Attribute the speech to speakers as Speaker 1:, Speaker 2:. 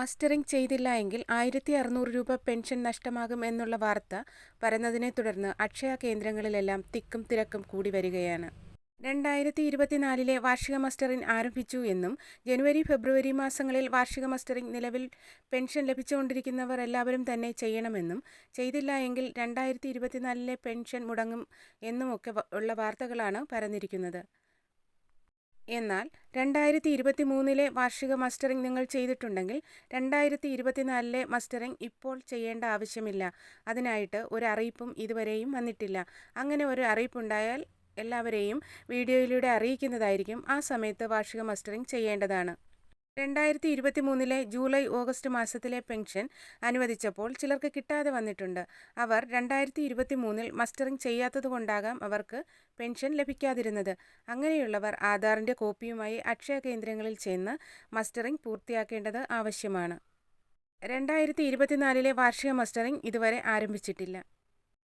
Speaker 1: Mustering ചെയ്തില്ല എങ്കിൽ ആയിരത്തി അറുന്നൂറ് രൂപ പെൻഷൻ നഷ്ടമാകും എന്നുള്ള വാർത്ത പരന്നതിനെ തുടർന്ന് അക്ഷയ കേന്ദ്രങ്ങളിലെല്ലാം തിക്കും തിരക്കും കൂടി വരികയാണ്. രണ്ടായിരത്തി ഇരുപത്തിനാലിലെ വാർഷിക മസ്റ്ററിംഗ് ആരംഭിച്ചു എന്നും ജനുവരി ഫെബ്രുവരി മാസങ്ങളിൽ വാർഷിക മസ്റ്ററിംഗ് നിലവിൽ പെൻഷൻ ലഭിച്ചുകൊണ്ടിരിക്കുന്നവർ എല്ലാവരും തന്നെ ചെയ്യണമെന്നും ചെയ്തില്ല എങ്കിൽ രണ്ടായിരത്തി ഇരുപത്തിനാലിലെ പെൻഷൻ മുടങ്ങും എന്നുമൊക്കെ ഉള്ള വാർത്തകളാണ് പരന്നിരിക്കുന്നത്. എന്നാൽ രണ്ടായിരത്തി ഇരുപത്തി മൂന്നിലെ വാർഷിക മസ്റ്ററിംഗ് നിങ്ങൾ ചെയ്തിട്ടുണ്ടെങ്കിൽ രണ്ടായിരത്തി ഇരുപത്തിനാലിലെ മസ്റ്ററിംഗ് ഇപ്പോൾ ചെയ്യേണ്ട ആവശ്യമില്ല. അതിനായിട്ട് ഒരു അറിയിപ്പും ഇതുവരെയും വന്നിട്ടില്ല. അങ്ങനെ ഒരു അറിയിപ്പുണ്ടായാൽ എല്ലാവരെയും വീഡിയോയിലൂടെ അറിയിക്കുന്നതായിരിക്കും ആ സമയത്ത് വാർഷിക മസ്റ്ററിംഗ് ചെയ്യേണ്ടതാണ്. രണ്ടായിരത്തി ഇരുപത്തി മൂന്നിലെ ജൂലൈ ഓഗസ്റ്റ് മാസത്തിലെ പെൻഷൻ അനുവദിച്ചപ്പോൾ ചിലർക്ക് കിട്ടാതെ വന്നിട്ടുണ്ട്. അവർ രണ്ടായിരത്തി ഇരുപത്തി മൂന്നിൽ മസ്റ്ററിംഗ് ചെയ്യാത്തതുകൊണ്ടാകാം അവർക്ക് പെൻഷൻ ലഭിക്കാതിരുന്നത്. അങ്ങനെയുള്ളവർ ആധാറിന്റെ കോപ്പിയുമായി അക്ഷയ കേന്ദ്രങ്ങളിൽ ചെന്ന് മസ്റ്ററിംഗ് പൂർത്തിയാക്കേണ്ടത് ആവശ്യമാണ്. രണ്ടായിരത്തി ഇരുപത്തിനാലിലെ വാർഷിക മസ്റ്ററിംഗ് ഇതുവരെ ആരംഭിച്ചിട്ടില്ല.